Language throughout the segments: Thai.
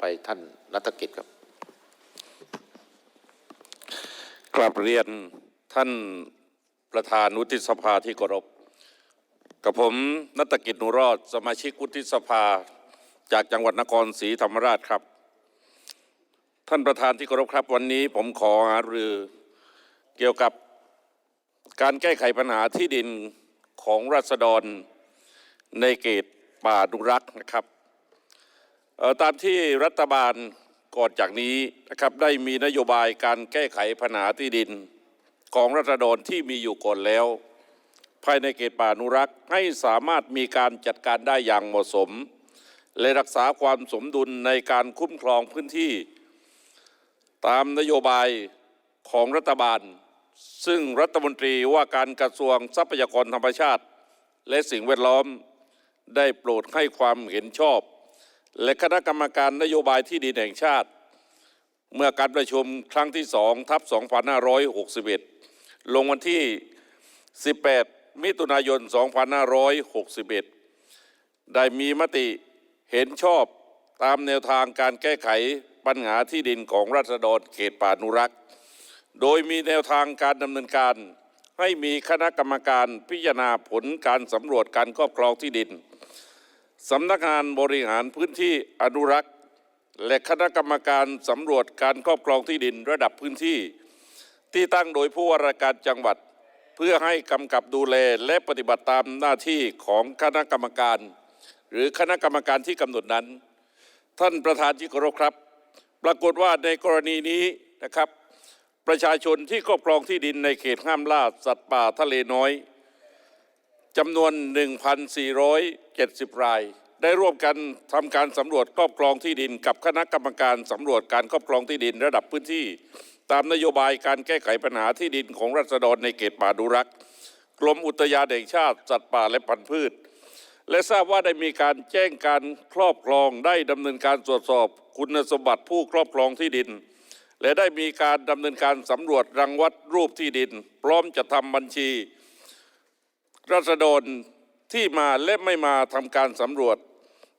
ไปท่านรัฐกิจครับกราบเรียนท่านประธานวุฒิสภาที่เคารพกับผมนัตกิจหนุรอดสมาชิกวุฒิสภาจากจังหวัดนครศรีธรรมราชครับ ท่านประธานที่เคารพครับ วันนี้ผมขอหารือเกี่ยวกับการแก้ไขปัญหาที่ดินของรัษฎรในเขตป่าอนุรักนะครับ ตามที่รัฐบาลก่อนจากนี้นะครับได้มีนโยบายการแก้ไขปัญหาที่ดิน ของรัฐดรที่มีอยู่ก่อนแล้ว ภายในเขตป่าอนุรักษ์ให้สามารถมีการจัดการได้อย่างเหมาะสม และรักษาความสมดุลในการคุ้มครองพื้นที่ ตามนโยบายของรัฐบาล ซึ่งรัฐมนตรีว่าการกระทรวงทรัพยากรธรรมชาติ และสิ่งแวดล้อมได้โปรดให้ความเห็นชอบ และคณะกรรมการนโยบายที่ดินแห่งชาติ เมื่อการประชุมครั้งที่สองทับ 2561 ลงวันที่ 18 มิถุนายน 2561 ได้มีมติเห็นชอบตามแนวทางการแก้ไขปัญหาที่ดินของรัษฎรเขตป่านุรักษ์ โดยมีแนวทางการดำเนินการให้มีคณะกรรมการพิจารณาผลการสำรวจการครอบครองที่ดิน สำนักงานบริหารพื้นที่อนุรักษ์ และคณะกรรมการสำรวจการครอบครองที่ดินระดับพื้นที่ ที่ตั้งโดยผู้ว่าราชการจังหวัด เพื่อให้กำกับดูแลและปฏิบัติตามหน้าที่ของคณะกรรมการ หรือคณะกรรมการที่กำหนดนั้น ท่านประธานที่เคารพครับ ปรากฏว่าในกรณีนี้นะครับ ประชาชนที่ครอบครองที่ดินในเขตห้ามล่าสัตว์ป่าทะเลน้อย จำนวน 1,470 ราย ได้ร่วมกันทำการสำรวจครอบครองที่ดิน กับคณะกรรมการสำรวจการครอบครองที่ดินระดับพื้นที่ ตามนโยบายการแก้ไขปัญหาที่ดินของรัษฎรในเขตป่าดุรักกรมอุทยานแห่งชาติสัตว์ป่าและพันธุ์พืช และทราบว่าได้มีการแจ้งการครอบครองได้ดำเนินการตรวจสอบคุณสมบัติผู้ครอบครองที่ดิน และได้มีการดำเนินการสำรวจรังวัดรูปที่ดิน พร้อมจะทำบัญชี รัษฎรที่มาและไม่มาทำการสำรวจ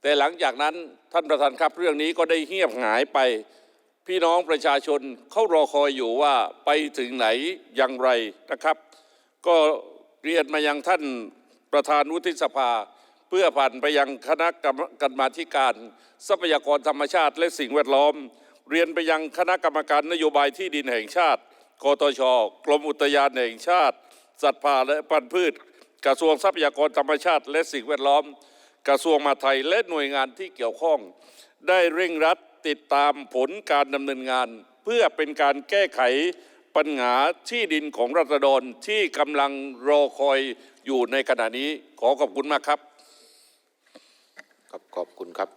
แต่หลังจากนั้นท่านประธานครับเรื่องนี้ก็ได้เงียบหายไป พี่น้องประชาชนเขารอคอยอยู่ว่าไปถึงไหนอย่างไรนะครับ ก็เรียนมายังท่านประธานวุฒิสภา เพื่อผ่านไปยังคณะกรรมกาการ ทรัพยากรธรรมชาติ และสิ่งแวดล้อม เรียนไปยังคณะกรรมการนโยบายที่ดินแห่งชาติกตชกรมอุทยานแห่งชาติ สัตว์ป่าและพันธุ์พืช กระทรวงทรัพยากรธรรมชาติ และสิ่งแวดล้อม กระทรวงมหาดไทยและหน่วยงานที่เกี่ยวข้อง ได้เร่งรัดติดตามผลการดำเนินงาน เพื่อเป็นการแก้ไขปัญหาที่ดินของรัษฎรที่กำลังรอคอยอยู่ในขณะนี้ขอขอบคุณมากครับ ขอบขอบคุณครับ